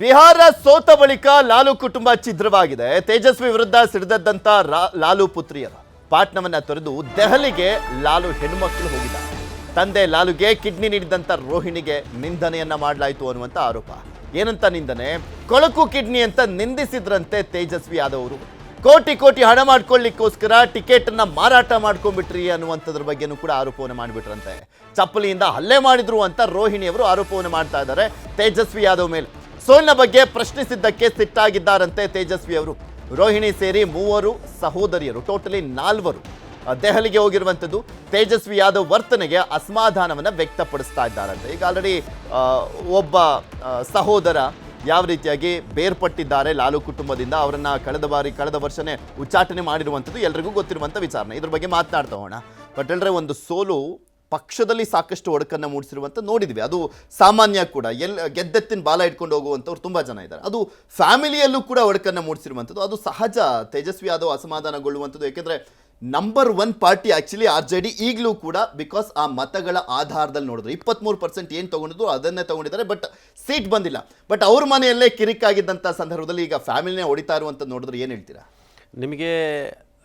ಬಿಹಾರ ಸೋತ ಬಳಿಕ ಲಾಲು ಕುಟುಂಬ ಛಿದ್ರವಾಗಿದೆ. ತೇಜಸ್ವಿ ವಿರುದ್ಧ ಸಿಡಿದದ್ದಂತ ಲಾಲು ಪುತ್ರಿಯರು. ಪಾಟ್ನವನ್ನ ತೊರೆದು ದೆಹಲಿಗೆ ಲಾಲು ಹೆಣ್ಮಕ್ಳು ಹೋಗಿದ್ದಾರೆ. ತಂದೆ ಲಾಲುಗೆ ಕಿಡ್ನಿ ನೀಡಿದಂತ ರೋಹಿಣಿಗೆ ನಿಂದನೆಯನ್ನ ಮಾಡಲಾಯಿತು ಅನ್ನುವಂತ ಆರೋಪ. ಏನಂತ ನಿಂದನೆ? ಕೊಳಕು ಕಿಡ್ನಿ ಅಂತ ನಿಂದಿಸಿದ್ರಂತೆ ತೇಜಸ್ವಿ ಯಾದವರು ಕೋಟಿ ಕೋಟಿ ಹಣ ಮಾಡ್ಕೊಳ್ಳಿಕ್ಕೋಸ್ಕರ ಟಿಕೆಟ್ ಅನ್ನ ಮಾರಾಟ ಮಾಡ್ಕೊಂಡ್ಬಿಟ್ರಿ ಅನ್ನುವಂಥದ್ರ ಬಗ್ಗೆನೂ ಕೂಡ ಆರೋಪವನ್ನು ಮಾಡಿಬಿಟ್ರಂತೆ. ಚಪ್ಪಲಿಯಿಂದ ಹಲ್ಲೆ ಮಾಡಿದ್ರು ಅಂತ ರೋಹಿಣಿಯವರು ಆರೋಪವನ್ನು ಮಾಡ್ತಾ ಇದ್ದಾರೆ. ತೇಜಸ್ವಿ ಯಾದವ್ ಮೇಲೆ. ಸೋಲ್ನ ಬಗ್ಗೆ ಪ್ರಶ್ನಿಸಿದ್ದಕ್ಕೆ ಸಿಟ್ಟಾಗಿದ್ದಾರಂತೆ ತೇಜಸ್ವಿ ಅವರು. ರೋಹಿಣಿ ಸೇರಿ ಮೂವರು ಸಹೋದರಿಯರು, ಟೋಟಲಿ ನಾಲ್ವರು. ದೆಹಲಿಗೆ ಹೋಗಿರುವಂಥದ್ದು ತೇಜಸ್ವಿ ಯಾದವ್ ವರ್ತನೆಗೆ ಅಸಮಾಧಾನವನ್ನು ವ್ಯಕ್ತಪಡಿಸ್ತಾ ಇದ್ದಾರಂತೆ. ಈಗ ಆಲ್ರೆಡಿ ಒಬ್ಬ ಸಹೋದರ ಯಾವ ರೀತಿಯಾಗಿ ಬೇರ್ಪಟ್ಟಿದ್ದಾರೆ ಲಾಲು ಕುಟುಂಬದಿಂದ, ಅವರನ್ನು ಕಳೆದ ಬಾರಿ, ಕಳೆದ ವರ್ಷನೇ ಉಚ್ಚಾಟನೆ ಮಾಡಿರುವಂಥದ್ದು ಎಲ್ರಿಗೂ ಗೊತ್ತಿರುವಂಥ ವಿಚಾರಣೆ. ಇದ್ರ ಬಗ್ಗೆ ಮಾತನಾಡ್ತಾ ಹೋಗೋಣ. ಬಟ್ ಎಲ್ಲರೇ ಒಂದು ಸೋಲು ಪಕ್ಷದಲ್ಲಿ ಸಾಕಷ್ಟು ಒಡಕನ್ನು ಮೂಡಿಸಿರುವಂಥ ನೋಡಿದ್ವಿ. ಅದು ಸಾಮಾನ್ಯ ಕೂಡ. ಎಲ್, ಗೆದ್ದೆತ್ತಿನ ಬಾಲ ಇಟ್ಕೊಂಡು ಹೋಗುವಂಥವ್ರು ತುಂಬ ಜನ ಇದ್ದಾರೆ. ಅದು ಫ್ಯಾಮಿಲಿಯಲ್ಲೂ ಕೂಡ ಒಡಕನ್ನು ಮೂಡಿಸಿರುವಂಥದ್ದು. ಅದು ಸಹಜ ತೇಜಸ್ವಿ ಯಾದವ್ ಅಸಮಾಧಾನಗೊಳ್ಳುವಂಥದ್ದು. ಏಕೆಂದರೆ number one party actually R J D ಈಗಲೂ ಕೂಡ ಬಿಕಾಸ್ ಆ ಮತಗಳ ಆಧಾರದಲ್ಲಿ ನೋಡಿದ್ರೆ. ಇಪ್ಪತ್ತ್ಮೂರು ಪರ್ಸೆಂಟ್ ಏನು ತೊಗೊಂಡಿದ್ರು ಅದನ್ನೇ ತೊಗೊಂಡಿದ್ದಾರೆ ಬಟ್ ಸೀಟ್ ಬಂದಿಲ್ಲ. ಬಟ್ ಅವ್ರ ಮನೆಯಲ್ಲೇ ಕಿರಿಕಾಗಿದ್ದಂಥ ಸಂದರ್ಭದಲ್ಲಿ ಈಗ ಫ್ಯಾಮಿಲಿನೇ ಹೊಡಿತಾ ಇರುವಂಥದ್ದು ನೋಡಿದ್ರೆ ಏನು ಹೇಳ್ತೀರಾ? ನಿಮಗೆ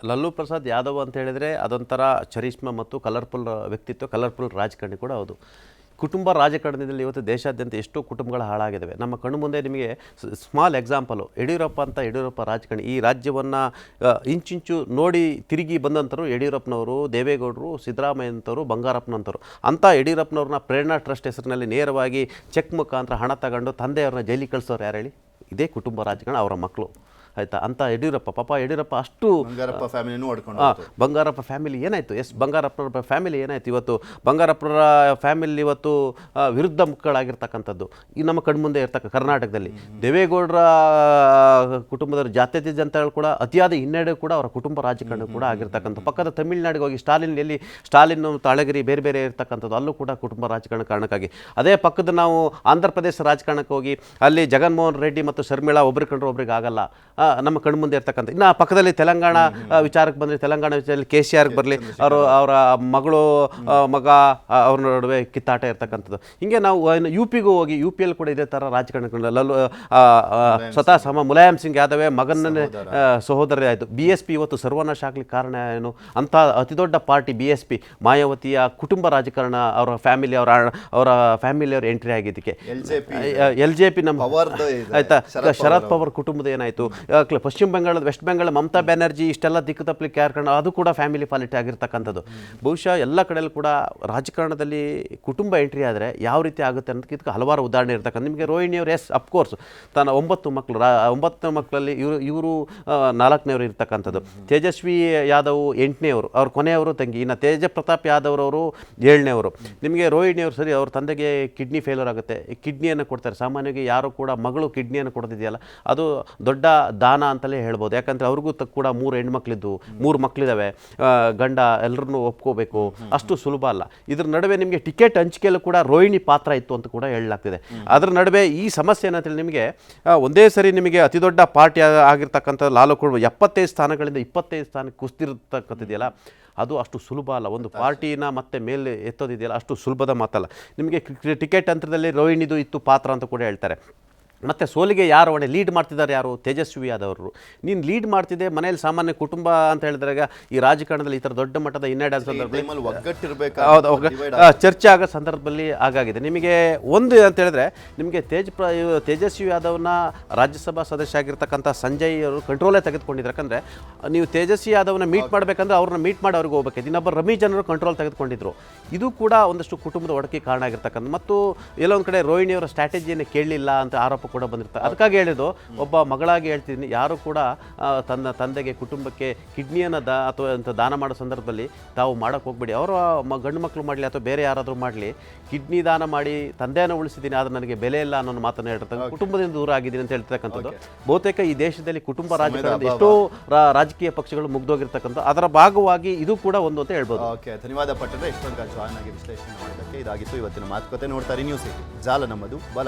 ಲಲ್ಲು ಪ್ರಸಾದ್ ಯಾದವ್ ಅಂತ ಹೇಳಿದರೆ ಅದೊಂಥರ ಚರಿಷ್ಮ ಮತ್ತು ಕಲರ್ಫುಲ್ ವ್ಯಕ್ತಿತ್ವ, ಕಲರ್ಫುಲ್ ರಾಜಕಾರಣಿ ಕೂಡ ಹೌದು. ಕುಟುಂಬ ರಾಜಕಾರಣದಲ್ಲಿ ಇವತ್ತು ದೇಶಾದ್ಯಂತ ಎಷ್ಟೋ ಕುಟುಂಬಗಳು ಹಾಳಾಗಿದ್ದಾವೆ. ನಮ್ಮ ಕಣ್ಣು ಮುಂದೆ ನಿಮಗೆ ಸ್ಮಾಲ್ ಎಕ್ಸಾಂಪಲು ಯಡಿಯೂರಪ್ಪ ಅಂತ ಯಡಿಯೂರಪ್ಪ ರಾಜಕಾರಣಿ, ಈ ರಾಜ್ಯವನ್ನು ಇಂಚಿಂಚು ನೋಡಿ ತಿರುಗಿ ಬಂದಂಥವ್ರು ಯಡಿಯೂರಪ್ಪನವರು, ದೇವೇಗೌಡರು ಸಿದ್ದರಾಮಯ್ಯಂಥವ್ರು ಬಂಗಾರಪ್ಪನಂಥವ್ರು ಅಂಥ ಯಡಿಯೂರಪ್ಪನವ್ರನ್ನ ಪ್ರೇರಣಾ ಟ್ರಸ್ಟ್ ಹೆಸರಿನಲ್ಲಿ ನೇರವಾಗಿ ಚೆಕ್ ಮುಖಾಂತರ ಹಣ ತಗೊಂಡು ತಂದೆಯವ್ರನ್ನ ಜೈಲಿಗೆ ಕಳಿಸೋರು ಯಾರು ಹೇಳಿ? ಇದೇ ಕುಟುಂಬ ರಾಜಕಾರಣ ಅವರ ಮಕ್ಕಳು. ಆಯಿತಾ? ಅಂತ ಯಡಿಯೂರಪ್ಪ ಪಾಪ ಯಡಿಯೂರಪ್ಪ ಅಷ್ಟು ಬಂಗಾರಪ್ಪ ಫ್ಯಾಮಿಲಿನೂ ಹೊಡ್ಕೊಂಡು ಬಂಗಾರಪ್ಪ ಫ್ಯಾಮಿಲಿ ಏನಾಯಿತು? ಎಸ್ ಬಂಗಾರಪ್ಪನ ಫ್ಯಾಮಿಲಿ ಏನಾಯಿತು ಇವತ್ತು? ಬಂಗಾರಪ್ಪರ ಫ್ಯಾಮಿಲಿ ಇವತ್ತು ವಿರುದ್ಧ ಮುಖಗಳಾಗಿರ್ತಕ್ಕಂಥದ್ದು. ಈ ನಮ್ಮ ಕಣ್ಮುಂದೆ ಇರ್ತಕ್ಕ ಕರ್ನಾಟಕದಲ್ಲಿ. ದೇವೇಗೌಡರ ಕುಟುಂಬದ ಜಾತ್ಯತೀತ ಜನತೆಗಳು ಕೂಡ ಅತಿಯಾದ ಹಿನ್ನಡೆ ಕೂಡ ಅವರ ಕುಟುಂಬ ರಾಜಕಾರಣ ಕೂಡ ಆಗಿರ್ತಕ್ಕಂಥ ಪಕ್ಕದ ತಮಿಳುನಾಡಿಗೆ ಹೋಗಿ ಸ್ಟಾಲಿನ್ ಎಲ್ಲಿ ಸ್ಟಾಲಿನ್ ತಾಳಗಿರಿ ಬೇರೆ ಬೇರೆ ಇರ್ತಕ್ಕಂಥದ್ದು ಅಲ್ಲೂ ಕೂಡ ಕುಟುಂಬ ರಾಜಕಾರಣ ಕಾರಣಕ್ಕಾಗಿ. ಅದೇ ಪಕ್ಕದ ನಾವು ಆಂಧ್ರ ಪ್ರದೇಶ ರಾಜಕಾರಣಕ್ಕೆ ಹೋಗಿ ಅಲ್ಲಿ ಜಗನ್ಮೋಹನ್ ರೆಡ್ಡಿ ಮತ್ತು ಶರ್ಮಿಳಾ ಒಬ್ರಿಗೆ ಕಂಡ್ರೆ ಒಬ್ರಿಗೆ ಆಗಲ್ಲ. ನಮ್ಮ ಕಣ್ಮುಂದೆ ಇರ್ತಕ್ಕಂಥ. ಇನ್ನು ಪಕ್ಕದಲ್ಲಿ ತೆಲಂಗಾಣ ವಿಚಾರಕ್ಕೆ ಬಂದರೆ ತೆಲಂಗಾಣ ವಿಚಾರದಲ್ಲಿ ಕೆ ಸಿ ಆರ್ಗೆ ಬರಲಿ. ಅವರು ಅವರ ಮಗಳು ಮಗ ಅವ್ರ ನಡುವೆ ಕಿತ್ತಾಟ ಇರ್ತಕ್ಕಂಥದ್ದು. ಹಿಂಗೆ ನಾವು ಯು ಪಿಗೂ ಹೋಗಿ ಯು ಪಿಯಲ್ಲಿ ಕೂಡ ಇದೇ ಥರ ರಾಜಕಾರಣ ಲಲ್ಲು ಸ್ವತಃ ಸಮ ಮುಲಾಯಂ ಸಿಂಗ್ ಯಾದವೇ ಮಗನನ್ನೇ ಆ, ಸಹೋದರ ಆಯಿತು. ಬಿ ಎಸ್ ಪಿ ಇವತ್ತು ಸರ್ವನಾಶ ಆಗ್ಲಿಕ್ಕೆ ಕಾರಣ ಏನು? ಅಂಥ ಅತಿ ದೊಡ್ಡ ಪಾರ್ಟಿ ಬಿ ಎಸ್ ಪಿ ಮಾಯಾವತಿಯ ಕುಟುಂಬ ರಾಜಕಾರಣ ಅವರ ಫ್ಯಾಮಿಲಿ ಅವರ ಅವರ ಫ್ಯಾಮಿಲಿಯವ್ರ ಎಂಟ್ರಿ ಆಗಿದ್ದಕ್ಕೆ. ಎಲ್ ಜೆ ಪಿ ನಮ್ಮ. ಆಯ್ತಾ? ಶರದ್ ಪವಾರ್ ಕುಟುಂಬದ ಏನಾಯಿತು? ಪಶ್ಚಿಮ ಬಂಗಾಳದ ವೆಸ್ಟ್ ಬೆಂಗಾಳ ಮಮತಾ ಬ್ಯಾನರ್ಜಿ ಇಷ್ಟೆಲ್ಲ ದಿಕ್ಕು ತಪ್ಪಲಿಕ್ಕೆ ಕಾರಣ? ಅದು ಕೂಡ ಫ್ಯಾಮಿಲಿ ಪಾಲಿಟಿ ಆಗಿರ್ತಕ್ಕಂಥದ್ದು. ಬಹುಶಃ ಎಲ್ಲ ಕಡೆಯಲ್ಲೂ ಕೂಡ ರಾಜಕಾರಣದಲ್ಲಿ ಕುಟುಂಬ ಎಂಟ್ರಿ ಆದರೆ ಯಾವ ರೀತಿ ಆಗುತ್ತೆ ಅನ್ನೋದಕ್ಕೆ ಇದಕ್ಕೆ ಹಲವಾರು ಉದಾಹರಣೆ ಇರ್ತಕ್ಕಂಥ ನಿಮಗೆ ರೋಹಿಣಿ ಅವರು ಎಸ್ ಅಫ್ಕೋರ್ಸ್ ತನ್ನ ಒಂಬತ್ತು ಮಕ್ಕಳು ರಾ, ಒಂಬತ್ತು ಮಕ್ಕಳಲ್ಲಿ ಇವರು ಇವರು ನಾಲ್ಕನೇವರು ಇರ್ತಕ್ಕಂಥದ್ದು. ತೇಜಸ್ವಿ ಯಾದವ್ ಎಂಟನೇವರು ಅವ್ರ ಕೊನೆಯವರು ತಂಗಿ. ಇನ್ನು ತೇಜ ಪ್ರತಾಪ್ ಯಾದವ್ ಅವರು ಏಳನೇವರು ನಿಮಗೆ ರೋಹಿಣಿ ಅವರು ಸರಿ, ಅವ್ರ ತಂದೆಗೆ ಕಿಡ್ನಿ ಫೇಲ್ಯೂರ್ ಆಗುತ್ತೆ. ಕಿಡ್ನಿಯನ್ನು ಕೊಡ್ತಾರೆ. ಸಾಮಾನ್ಯವಾಗಿ ಯಾರು ಕೂಡ ಮಗಳು ಕಿಡ್ನಿಯನ್ನು ಕೊಡ್ತಿದೆಯಲ್ಲ ಅದು ದೊಡ್ಡ ದಾನ ಅಂತಲೇ ಹೇಳ್ಬೋದು. ಯಾಕಂದರೆ ಅವ್ರಿಗೂ ತ ಕೂಡ ಮೂರು ಹೆಣ್ಮಕ್ಳಿದ್ದು, ಮೂರು ಮಕ್ಕಳಿದ್ದಾವೆ ಗಂಡ ಎಲ್ಲರನ್ನೂ ಒಪ್ಕೋಬೇಕು. ಅಷ್ಟು ಸುಲಭ ಅಲ್ಲ. ಇದ್ರ ನಡುವೆ ನಿಮಗೆ ಟಿಕೆಟ್ ಹಂಚಿಕೆಯಲ್ಲೂ ಕೂಡ ರೋಹಿಣಿ ಪಾತ್ರ ಇತ್ತು ಅಂತ ಕೂಡ ಹೇಳಲಾಗ್ತಿದೆ. ಅದರ ನಡುವೆ ಈ ಸಮಸ್ಯೆ ಏನಂತೇಳಿ ನಿಮಗೆ ಒಂದೇ ಸರಿ ನಿಮಗೆ ಅತಿ ದೊಡ್ಡ ಪಾರ್ಟಿ ಆಗಿರ್ತಕ್ಕಂಥ ಲಾಲು ಕೊಡುವ ಎಪ್ಪತ್ತೈದು ಸ್ಥಾನಗಳಿಂದ ಇಪ್ಪತ್ತೈದು ಸ್ಥಾನಕ್ಕೆ ಕುಸ್ತಿರ್ತಕ್ಕಂಥದ್ದೆಯಲ್ಲ ಅದು ಅಷ್ಟು ಸುಲಭ ಅಲ್ಲ. ಒಂದು ಪಾರ್ಟಿನ ಮತ್ತೆ ಮೇಲೆ ಎತ್ತೋದಿದೆಯಲ್ಲ? ಅಷ್ಟು ಸುಲಭದ ಮಾತಲ್ಲ. ನಿಮಗೆ ಟಿಕೆಟ್ ಅಂತದಲ್ಲಿ ರೋಹಿಣಿದು ಇತ್ತು ಪಾತ್ರ ಅಂತ ಕೂಡ ಹೇಳ್ತಾರೆ. ಮತ್ತು ಸೋಲಿಗೆ ಯಾರು ಹೊಣೆ ಲೀಡ್ ಮಾಡ್ತಿದ್ದಾರೆ ಯಾರು? ತೇಜಸ್ವಿ ಯಾದವರು. ನೀನು ಲೀಡ್ ಮಾಡ್ತಿದ್ದೆ ಮನೆಯಲ್ಲಿ ಸಾಮಾನ್ಯ ಕುಟುಂಬ ಅಂತ ಹೇಳಿದಾಗ ಈ ರಾಜಕಾರಣದಲ್ಲಿ ಈ ಥರ ದೊಡ್ಡ ಮಟ್ಟದ ಹಿನ್ನಡೆ ಸಂದರ್ಭದಲ್ಲಿ ಟೈಮಲ್ಲಿ ಒಗ್ಗಟ್ಟಿರ್ಬೇಕು? ಹೌದು ಚರ್ಚೆ ಆಗೋ ಸಂದರ್ಭದಲ್ಲಿ ಆಗಾಗಿದೆ ನಿಮಗೆ ಒಂದು ಅಂತ ಹೇಳಿದ್ರೆ ನಿಮಗೆ ತೇಜ್ ಪ್ರ ತೇಜಸ್ವಿ ಯಾದವ್ನ ರಾಜ್ಯಸಭಾ ಸದಸ್ಯ ಆಗಿರ್ತಕ್ಕಂಥ ಸಂಜಯ್ ಅವರು ಕಂಟ್ರೋಲೇ ತೆಗೆದುಕೊಂಡಿದ್ದಾರೆ ಯಾಕಂದರೆ ನೀವು ತೇಜಸ್ವಿ ಯಾದವ್ನ ಮೀಟ್ ಮಾಡಬೇಕಂದ್ರೆ ಅವ್ರನ್ನ ಮೀಟ್ ಮಾಡಿ ಅವ್ರಿಗೆ ಹೋಗ್ಬೇಕು. ಇನ್ನೊಬ್ಬ ರಮಿ ಜನರು ಕಂಟ್ರೋಲ್ ತೆಗೆದುಕೊಂಡಿದ್ರು. ಇದು ಕೂಡ ಒಂದಷ್ಟು ಕುಟುಂಬದ ಒಡಕೆ ಕಾರಣ ಆಗಿರ್ತಕ್ಕಂಥ ಮತ್ತು ಎಲ್ಲೊಂದು ಕಡೆ ರೋಹಿಣಿಯವರ ಸ್ಟ್ರಾಟಜಿಯನ್ನು ಕೇಳಲಿಲ್ಲ ಅಂತ ಆರೋಪ ಕೂಡ ಬಂದಿರ್ತಾರೆ ಅದಕ್ಕಾಗಿ ಹೇಳಿದ್ದು ಒಬ್ಬ ಮಗಳಾಗಿ ಹೇಳ್ತಿದ್ದೀನಿ ಯಾರು ಕೂಡ ತನ್ನ ತಂದೆಗೆ ಕುಟುಂಬಕ್ಕೆ ಕಿಡ್ನಿಯನ್ನು ದಾ ಅಥವಾ ಅಂತ ದಾನ ಮಾಡೋ ಸಂದರ್ಭದಲ್ಲಿ ತಾವು ಮಾಡೋಕ್ಕೆ ಹೋಗ್ಬೇಡಿ. ಅವರ ಮ ಗಂಡು ಮಕ್ಕಳು ಮಾಡಲಿ ಅಥವಾ ಬೇರೆ ಯಾರಾದರೂ ಮಾಡಲಿ ಕಿಡ್ನಿ ದಾನ ಮಾಡಿ ತಂದೆಯನ್ನು ಉಳಿಸಿದ್ದೀನಿ ಆದರೆ ನನಗೆ ಬೆಲೆ ಇಲ್ಲ ಅನ್ನೋ ಮಾತನ್ನು ಹೇಳ್ತಾರೆ. ಕುಟುಂಬದಿಂದ ದೂರ ಆಗಿದ್ದೀನಿ ಅಂತ ಹೇಳ್ತಕ್ಕಂಥದ್ದು. ಬಹುತೇಕ ಈ ದೇಶದಲ್ಲಿ ಕುಟುಂಬ ರಾಜಕಾರಣ ಎಷ್ಟೋ ರಾಜಕೀಯ ಪಕ್ಷಗಳು ಮುಗ್ದೋಗಿರ್ತಕ್ಕಂಥ ಅದರ ಭಾಗವಾಗಿ ಇದು ಕೂಡ ಒಂದು ಅಂತ ಹೇಳ್ಬೋದು. ಓಕೆ ಧನ್ಯವಾದ ಪಟ್ಟದ ಇಷ್ಟೊಂದು ಜಾಯ್ನ್ ಆಗಿ ವಿಶ್ಲೇಷಣೆ ಮಾಡೋದಕ್ಕೆ ಇದಾಗಿತ್ತು. ಇವತ್ತಿನ ಮಾತುಕತೆ ನೋಡ್ತಾರೆ ನ್ಯೂಸ್ ಜಾಲ ನಮ್ಮದು ಬಲ